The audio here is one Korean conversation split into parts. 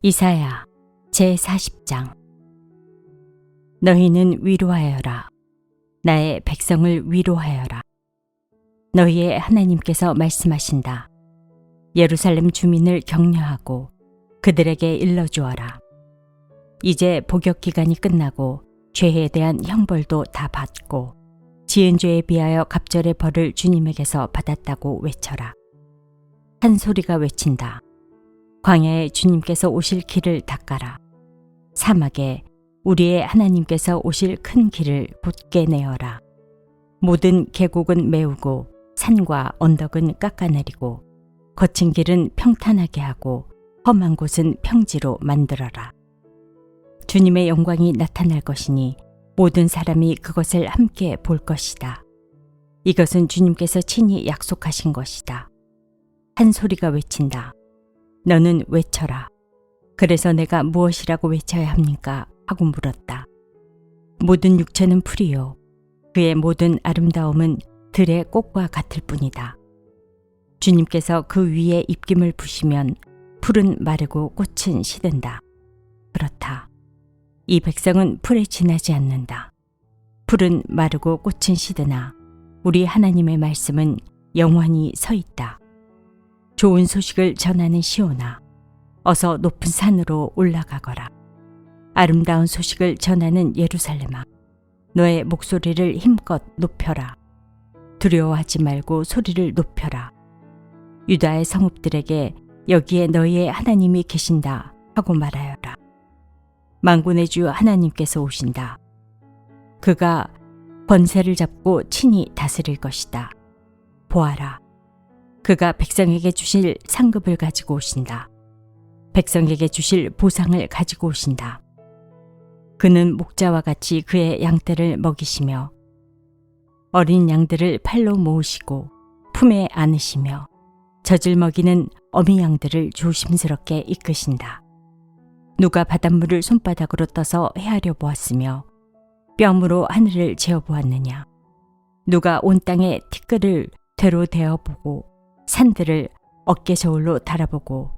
이사야 제40장 너희는 위로하여라. 나의 백성을 위로하여라. 너희의 하나님께서 말씀하신다. 예루살렘 주민을 격려하고 그들에게 일러주어라. 이제 복역 기간이 끝나고 죄에 대한 형벌도 다 받고 지은 죄에 비하여 갑절의 벌을 주님에게서 받았다고 외쳐라. 한 소리가 외친다. 광야에 주님께서 오실 길을 닦아라. 사막에 우리의 하나님께서 오실 큰 길을 곧게 내어라. 모든 계곡은 메우고 산과 언덕은 깎아내리고 거친 길은 평탄하게 하고 험한 곳은 평지로 만들어라. 주님의 영광이 나타날 것이니 모든 사람이 그것을 함께 볼 것이다. 이것은 주님께서 친히 약속하신 것이다. 한 소리가 외친다. 너는 외쳐라. 그래서 내가 무엇이라고 외쳐야 합니까? 하고 물었다. 모든 육체는 풀이요. 그의 모든 아름다움은 들의 꽃과 같을 뿐이다. 주님께서 그 위에 입김을 부시면 풀은 마르고 꽃은 시든다. 그렇다. 이 백성은 풀에 지나지 않는다. 풀은 마르고 꽃은 시드나 우리 하나님의 말씀은 영원히 서 있다. 좋은 소식을 전하는 시오나 어서 높은 산으로 올라가거라. 아름다운 소식을 전하는 예루살렘아 너의 목소리를 힘껏 높여라. 두려워하지 말고 소리를 높여라. 유다의 성읍들에게 여기에 너희의 하나님이 계신다 하고 말하여라. 망군의 주 하나님께서 오신다. 그가 번세를 잡고 친히 다스릴 것이다. 보아라. 그가 백성에게 주실 상급을 가지고 오신다. 백성에게 주실 보상을 가지고 오신다. 그는 목자와 같이 그의 양떼를 먹이시며 어린 양들을 팔로 모으시고 품에 안으시며 젖을 먹이는 어미 양들을 조심스럽게 이끄신다. 누가 바닷물을 손바닥으로 떠서 헤아려 보았으며 뺨으로 하늘을 재어 보았느냐. 누가 온 땅의 티끌을 되로 대어 보고 산들을 어깨 저울로 달아보고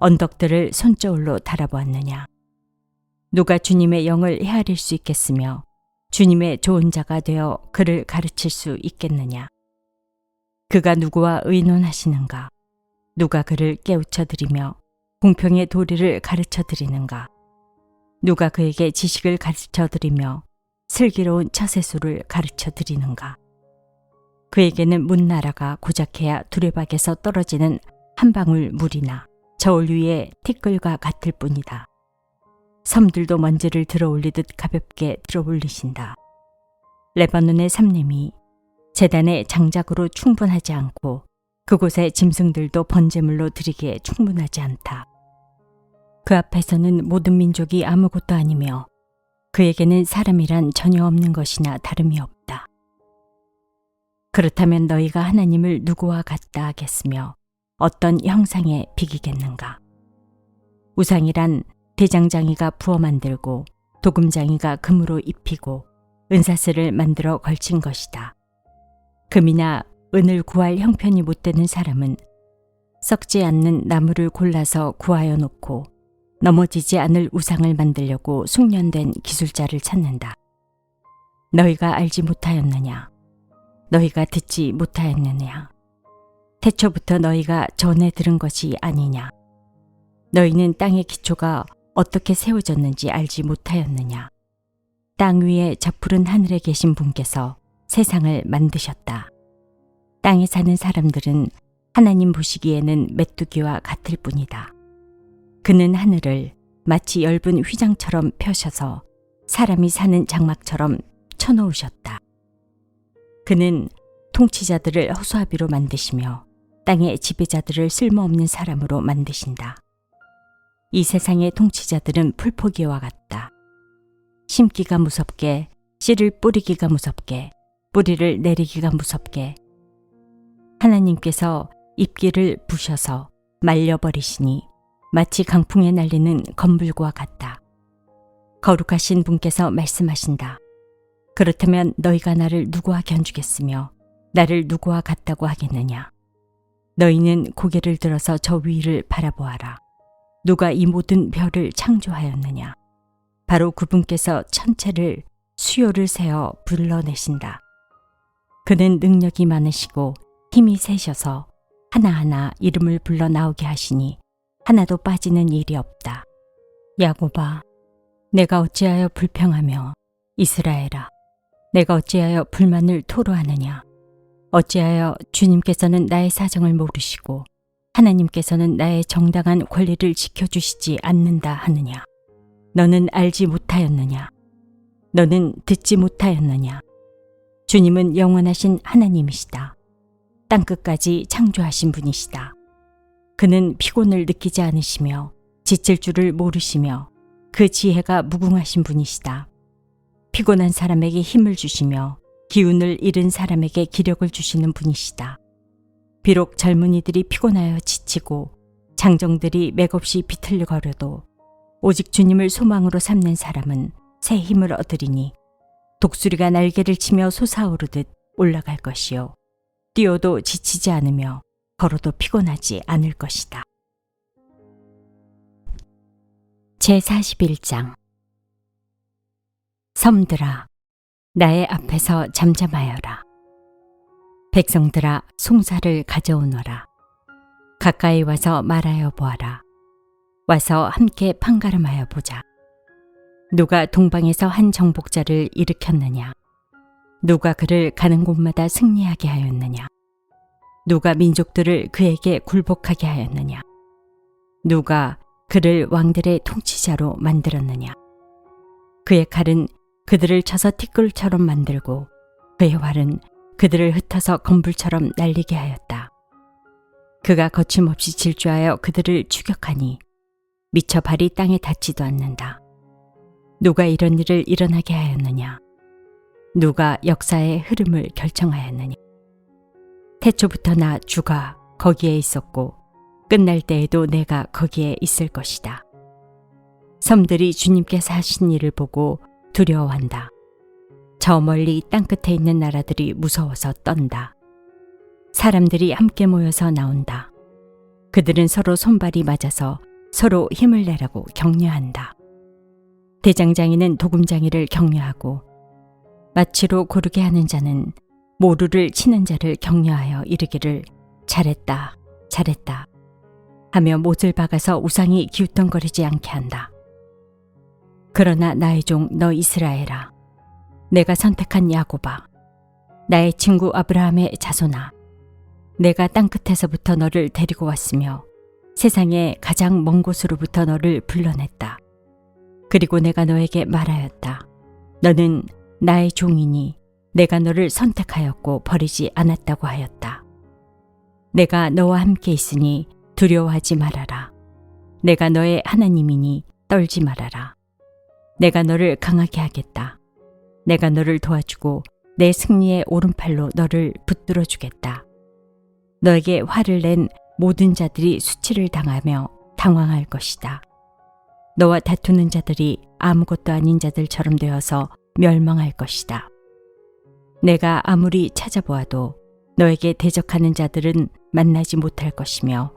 언덕들을 손저울로 달아보았느냐. 누가 주님의 영을 헤아릴 수 있겠으며 주님의 좋은 자가 되어 그를 가르칠 수 있겠느냐. 그가 누구와 의논하시는가? 누가 그를 깨우쳐 드리며 공평의 도리를 가르쳐 드리는가? 누가 그에게 지식을 가르쳐 드리며 슬기로운 처세수를 가르쳐 드리는가? 그에게는 문나라가 고작해야 두레박에서 떨어지는 한 방울 물이나 저울 위에 티끌과 같을 뿐이다. 섬들도 먼지를 들어올리듯 가볍게 들어올리신다. 레바논의 삼림이 재단의 장작으로 충분하지 않고 그곳의 짐승들도 번제물로 드리기에 충분하지 않다. 그 앞에서는 모든 민족이 아무것도 아니며 그에게는 사람이란 전혀 없는 것이나 다름이 없다. 그렇다면 너희가 하나님을 누구와 같다 하겠으며 어떤 형상에 비기겠는가? 우상이란 대장장이가 부어 만들고 도금장이가 금으로 입히고 은사슬을 만들어 걸친 것이다. 금이나 은을 구할 형편이 못 되는 사람은 썩지 않는 나무를 골라서 구하여 놓고 넘어지지 않을 우상을 만들려고 숙련된 기술자를 찾는다. 너희가 알지 못하였느냐? 너희가 듣지 못하였느냐? 태초부터 너희가 전에 들은 것이 아니냐? 너희는 땅의 기초가 어떻게 세워졌는지 알지 못하였느냐? 땅 위에 저 푸른 하늘에 계신 분께서 세상을 만드셨다. 땅에 사는 사람들은 하나님 보시기에는 메뚜기와 같을 뿐이다. 그는 하늘을 마치 엷은 휘장처럼 펴셔서 사람이 사는 장막처럼 쳐놓으셨다. 그는 통치자들을 허수아비로 만드시며 땅의 지배자들을 쓸모없는 사람으로 만드신다. 이 세상의 통치자들은 풀포기와 같다. 심기가 무섭게, 씨를 뿌리기가 무섭게, 뿌리를 내리기가 무섭게. 하나님께서 잎기를 부셔서 말려버리시니 마치 강풍에 날리는 건불과 같다. 거룩하신 분께서 말씀하신다. 그렇다면 너희가 나를 누구와 견주겠으며 나를 누구와 같다고 하겠느냐? 너희는 고개를 들어서 저 위를 바라보아라. 누가 이 모든 별을 창조하였느냐? 바로 그분께서 천체를 수요를 세어 불러내신다. 그는 능력이 많으시고 힘이 세셔서 하나하나 이름을 불러 나오게 하시니 하나도 빠지는 일이 없다. 야고바, 내가 어찌하여 불평하며 이스라엘아, 내가 어찌하여 불만을 토로하느냐? 어찌하여 주님께서는 나의 사정을 모르시고 하나님께서는 나의 정당한 권리를 지켜주시지 않는다 하느냐? 너는 알지 못하였느냐? 너는 듣지 못하였느냐? 주님은 영원하신 하나님이시다. 땅끝까지 창조하신 분이시다. 그는 피곤을 느끼지 않으시며 지칠 줄을 모르시며 그 지혜가 무궁하신 분이시다. 피곤한 사람에게 힘을 주시며 기운을 잃은 사람에게 기력을 주시는 분이시다. 비록 젊은이들이 피곤하여 지치고 장정들이 맥없이 비틀거려도 오직 주님을 소망으로 삼는 사람은 새 힘을 얻으리니 독수리가 날개를 치며 솟아오르듯 올라갈 것이요. 뛰어도 지치지 않으며 걸어도 피곤하지 않을 것이다. 제 41장 섬들아, 나의 앞에서 잠잠하여라. 백성들아, 송사를 가져오너라. 가까이 와서 말하여 보아라. 와서 함께 판가름하여 보자. 누가 동방에서 한 정복자를 일으켰느냐? 누가 그를 가는 곳마다 승리하게 하였느냐? 누가 민족들을 그에게 굴복하게 하였느냐? 누가 그를 왕들의 통치자로 만들었느냐? 그의 칼은 그들을 쳐서 티끌처럼 만들고 그의 활은 그들을 흩어서 건불처럼 날리게 하였다. 그가 거침없이 질주하여 그들을 추격하니 미쳐 발이 땅에 닿지도 않는다. 누가 이런 일을 일어나게 하였느냐? 누가 역사의 흐름을 결정하였느냐? 태초부터 나 주가 거기에 있었고 끝날 때에도 내가 거기에 있을 것이다. 섬들이 주님께서 하신 일을 보고 두려워한다. 저 멀리 땅끝에 있는 나라들이 무서워서 떤다. 사람들이 함께 모여서 나온다. 그들은 서로 손발이 맞아서 서로 힘을 내라고 격려한다. 대장장이는 도금장이를 격려하고 마치로 고르게 하는 자는 모루를 치는 자를 격려하여 이르기를 잘했다, 잘했다 하며 못을 박아서 우상이 기웃덩거리지 않게 한다. 그러나 나의 종 너 이스라엘아, 내가 선택한 야고바, 나의 친구 아브라함의 자손아, 내가 땅끝에서부터 너를 데리고 왔으며 세상의 가장 먼 곳으로부터 너를 불러냈다. 그리고 내가 너에게 말하였다. 너는 나의 종이니 내가 너를 선택하였고 버리지 않았다고 하였다. 내가 너와 함께 있으니 두려워하지 말아라. 내가 너의 하나님이니 떨지 말아라. 내가 너를 강하게 하겠다. 내가 너를 도와주고 내 승리의 오른팔로 너를 붙들어 주겠다. 너에게 화를 낸 모든 자들이 수치를 당하며 당황할 것이다. 너와 다투는 자들이 아무것도 아닌 자들처럼 되어서 멸망할 것이다. 내가 아무리 찾아보아도 너에게 대적하는 자들은 만나지 못할 것이며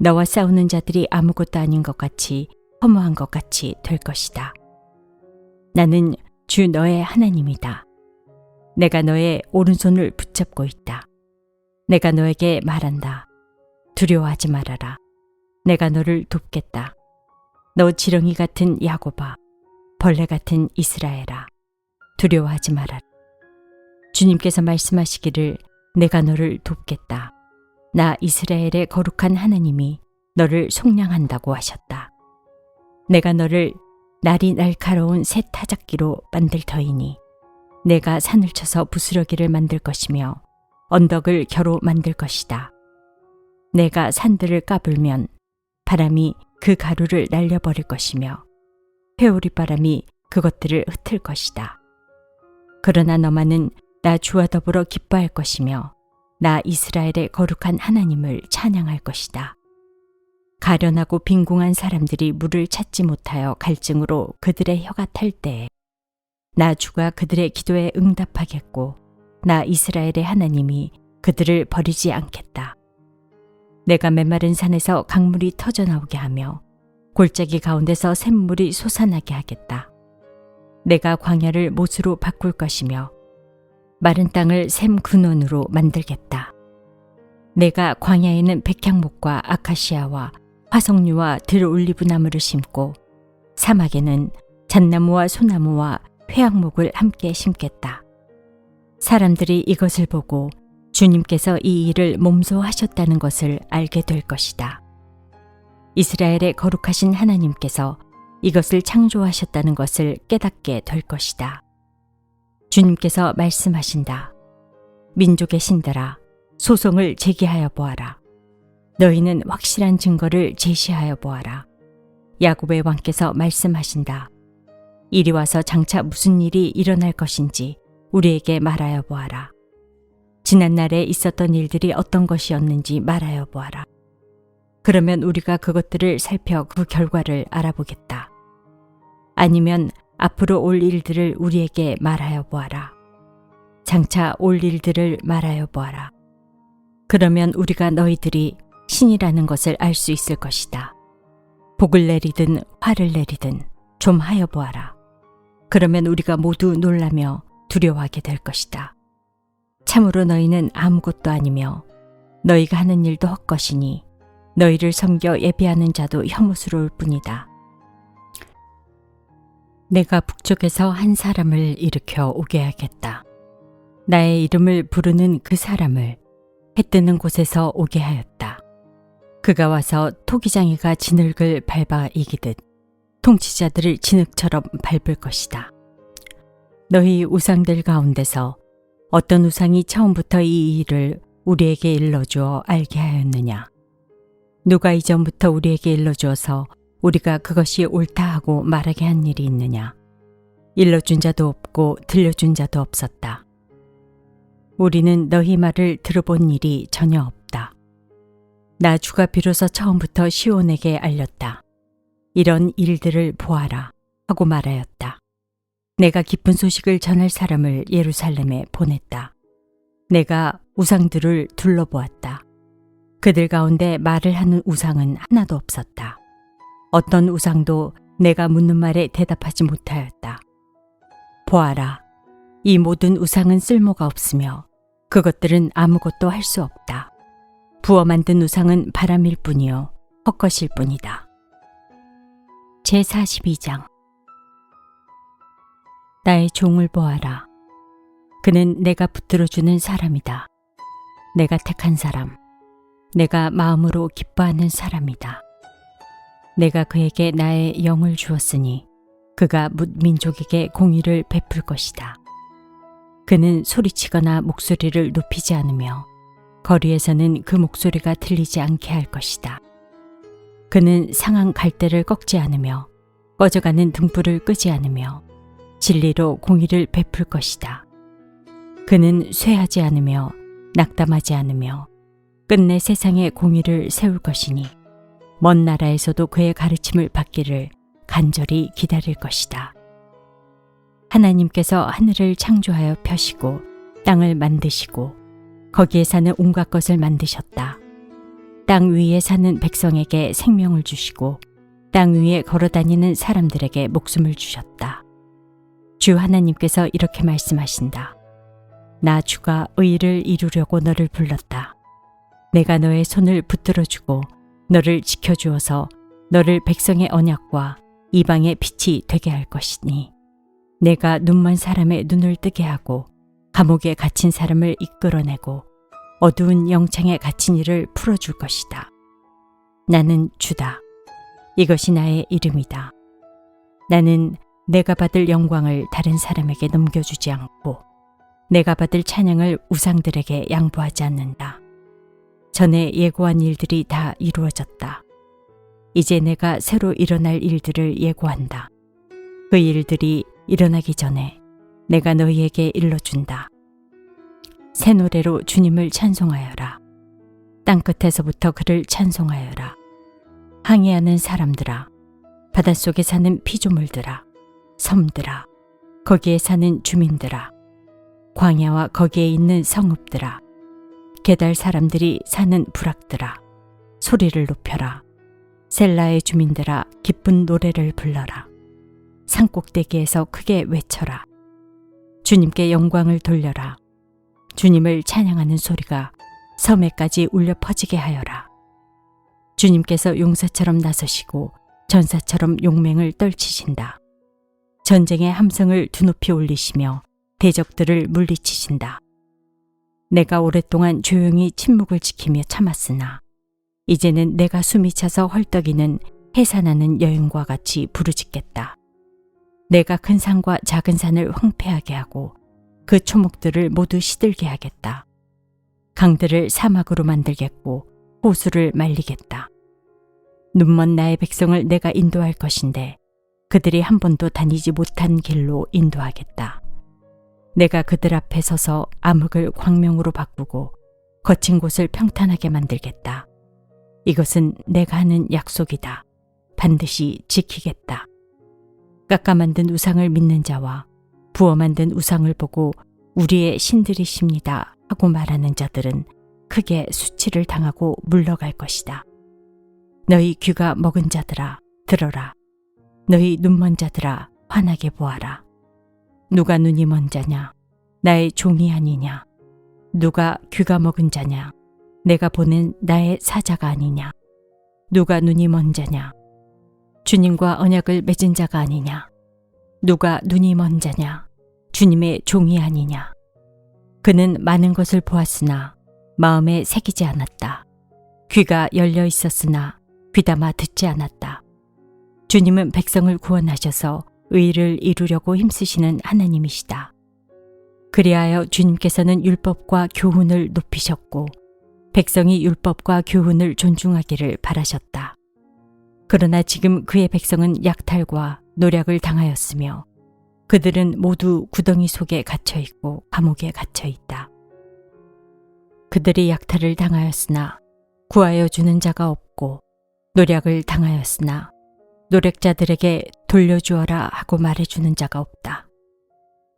너와 싸우는 자들이 아무것도 아닌 것 같이 허무한 것 같이 될 것이다. 나는 주 너의 하나님이다. 내가 너의 오른손을 붙잡고 있다. 내가 너에게 말한다. 두려워하지 말아라. 내가 너를 돕겠다. 너 지렁이 같은 야고바, 벌레 같은 이스라엘아. 두려워하지 말아라. 주님께서 말씀하시기를 내가 너를 돕겠다. 나 이스라엘의 거룩한 하나님이 너를 속량한다고 하셨다. 내가 너를 날이 날카로운 새 타작기로 만들 터이니 내가 산을 쳐서 부스러기를 만들 것이며 언덕을 겨로 만들 것이다. 내가 산들을 까불면 바람이 그 가루를 날려버릴 것이며 회오리 바람이 그것들을 흩을 것이다. 그러나 너만은 나 주와 더불어 기뻐할 것이며 나 이스라엘의 거룩한 하나님을 찬양할 것이다. 가련하고 빈궁한 사람들이 물을 찾지 못하여 갈증으로 그들의 혀가 탈 때에 나 주가 그들의 기도에 응답하겠고 나 이스라엘의 하나님이 그들을 버리지 않겠다. 내가 메마른 산에서 강물이 터져 나오게 하며 골짜기 가운데서 샘물이 솟아나게 하겠다. 내가 광야를 못으로 바꿀 것이며 마른 땅을 샘 근원으로 만들겠다. 내가 광야에는 백향목과 아카시아와 화석류와 들올리브 나무를 심고 사막에는 잣나무와 소나무와 회양목을 함께 심겠다. 사람들이 이것을 보고 주님께서 이 일을 몸소 하셨다는 것을 알게 될 것이다. 이스라엘의 거룩하신 하나님께서 이것을 창조하셨다는 것을 깨닫게 될 것이다. 주님께서 말씀하신다. 민족의 신들아, 소송을 제기하여 보아라. 너희는 확실한 증거를 제시하여 보아라. 야곱의 왕께서 말씀하신다. 이리 와서 장차 무슨 일이 일어날 것인지 우리에게 말하여 보아라. 지난날에 있었던 일들이 어떤 것이었는지 말하여 보아라. 그러면 우리가 그것들을 살펴 그 결과를 알아보겠다. 아니면 앞으로 올 일들을 우리에게 말하여 보아라. 장차 올 일들을 말하여 보아라. 그러면 우리가 너희들이 신이라는 것을 알 수 있을 것이다. 복을 내리든 화를 내리든 좀 하여 보아라. 그러면 우리가 모두 놀라며 두려워하게 될 것이다. 참으로 너희는 아무것도 아니며 너희가 하는 일도 헛것이니 너희를 섬겨 예배하는 자도 혐오스러울 뿐이다. 내가 북쪽에서 한 사람을 일으켜 오게 하겠다. 나의 이름을 부르는 그 사람을 해 뜨는 곳에서 오게 하였다. 그가 와서 토기장이가 진흙을 밟아 이기듯 통치자들을 진흙처럼 밟을 것이다. 너희 우상들 가운데서 어떤 우상이 처음부터 이 일을 우리에게 일러주어 알게 하였느냐? 누가 이전부터 우리에게 일러주어서 우리가 그것이 옳다 하고 말하게 한 일이 있느냐? 일러준 자도 없고 들려준 자도 없었다. 우리는 너희 말을 들어본 일이 전혀 없다. 나 주가 비로소 처음부터 시온에게 알렸다. 이런 일들을 보아라 하고 말하였다. 내가 기쁜 소식을 전할 사람을 예루살렘에 보냈다. 내가 우상들을 둘러보았다. 그들 가운데 말을 하는 우상은 하나도 없었다. 어떤 우상도 내가 묻는 말에 대답하지 못하였다. 보아라. 이 모든 우상은 쓸모가 없으며 그것들은 아무것도 할 수 없다. 부어 만든 우상은 바람일 뿐이요. 헛것일 뿐이다. 제42장 나의 종을 보아라. 그는 내가 붙들어주는 사람이다. 내가 택한 사람. 내가 마음으로 기뻐하는 사람이다. 내가 그에게 나의 영을 주었으니 그가 뭇 민족에게 공의를 베풀 것이다. 그는 소리치거나 목소리를 높이지 않으며 거리에서는 그 목소리가 들리지 않게 할 것이다. 그는 상한 갈대를 꺾지 않으며 꺼져가는 등불을 끄지 않으며 진리로 공의를 베풀 것이다. 그는 쇠하지 않으며 낙담하지 않으며 끝내 세상에 공의를 세울 것이니 먼 나라에서도 그의 가르침을 받기를 간절히 기다릴 것이다. 하나님께서 하늘을 창조하여 펴시고 땅을 만드시고 거기에 사는 온갖 것을 만드셨다. 땅 위에 사는 백성에게 생명을 주시고 땅 위에 걸어 다니는 사람들에게 목숨을 주셨다. 주 하나님께서 이렇게 말씀하신다. 나 주가 의를 이루려고 너를 불렀다. 내가 너의 손을 붙들어 주고 너를 지켜 주어서 너를 백성의 언약과 이방의 빛이 되게 할 것이니 내가 눈먼 사람의 눈을 뜨게 하고 감옥에 갇힌 사람을 이끌어내고 어두운 영창에 갇힌 이를 풀어줄 것이다. 나는 주다. 이것이 나의 이름이다. 나는 내가 받을 영광을 다른 사람에게 넘겨주지 않고 내가 받을 찬양을 우상들에게 양보하지 않는다. 전에 예고한 일들이 다 이루어졌다. 이제 내가 새로 일어날 일들을 예고한다. 그 일들이 일어나기 전에 내가 너희에게 일러준다. 새 노래로 주님을 찬송하여라. 땅끝에서부터 그를 찬송하여라. 항해하는 사람들아, 바닷속에 사는 피조물들아, 섬들아, 거기에 사는 주민들아, 광야와 거기에 있는 성읍들아, 게달 사람들이 사는 부락들아, 소리를 높여라. 셀라의 주민들아 기쁜 노래를 불러라. 산꼭대기에서 크게 외쳐라. 주님께 영광을 돌려라. 주님을 찬양하는 소리가 섬에까지 울려 퍼지게 하여라. 주님께서 용사처럼 나서시고 전사처럼 용맹을 떨치신다. 전쟁의 함성을 두높이 올리시며 대적들을 물리치신다. 내가 오랫동안 조용히 침묵을 지키며 참았으나 이제는 내가 숨이 차서 헐떡이는 해산하는 여인과 같이 부르짖겠다. 내가 큰 산과 작은 산을 황폐하게 하고 그 초목들을 모두 시들게 하겠다. 강들을 사막으로 만들겠고 호수를 말리겠다. 눈먼 나의 백성을 내가 인도할 것인데 그들이 한 번도 다니지 못한 길로 인도하겠다. 내가 그들 앞에 서서 암흑을 광명으로 바꾸고 거친 곳을 평탄하게 만들겠다. 이것은 내가 하는 약속이다. 반드시 지키겠다. 깎아 만든 우상을 믿는 자와 부어 만든 우상을 보고 우리의 신들이십니다 하고 말하는 자들은 크게 수치를 당하고 물러갈 것이다. 너희 귀가 먹은 자들아 들어라. 너희 눈먼 자들아 환하게 보아라. 누가 눈이 먼 자냐? 나의 종이 아니냐? 누가 귀가 먹은 자냐? 내가 보는 나의 사자가 아니냐? 누가 눈이 먼 자냐? 주님과 언약을 맺은 자가 아니냐? 누가 눈이 먼 자냐? 주님의 종이 아니냐? 그는 많은 것을 보았으나 마음에 새기지 않았다. 귀가 열려 있었으나 귀담아 듣지 않았다. 주님은 백성을 구원하셔서 의를 이루려고 힘쓰시는 하나님이시다. 그리하여 주님께서는 율법과 교훈을 높이셨고 백성이 율법과 교훈을 존중하기를 바라셨다. 그러나 지금 그의 백성은 약탈과 노략을 당하였으며 그들은 모두 구덩이 속에 갇혀 있고 감옥에 갇혀 있다. 그들이 약탈을 당하였으나 구하여 주는 자가 없고 노략을 당하였으나 노력자들에게 돌려주어라 하고 말해주는 자가 없다.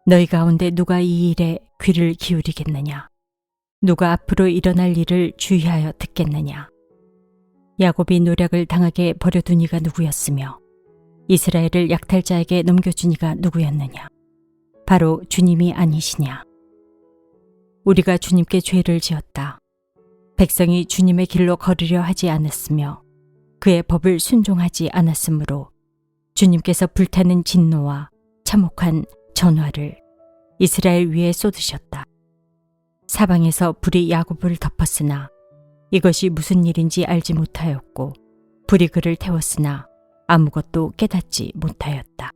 너희 가운데 누가 이 일에 귀를 기울이겠느냐? 누가 앞으로 일어날 일을 주의하여 듣겠느냐? 야곱이 노력을 당하게 버려둔 이가 누구였으며 이스라엘을 약탈자에게 넘겨준 이가 누구였느냐? 바로 주님이 아니시냐? 우리가 주님께 죄를 지었다. 백성이 주님의 길로 걸으려 하지 않았으며 그의 법을 순종하지 않았으므로 주님께서 불타는 진노와 참혹한 전화를 이스라엘 위에 쏟으셨다. 사방에서 불이 야곱을 덮었으나 이것이 무슨 일인지 알지 못하였고 불이 그를 태웠으나 아무것도 깨닫지 못하였다.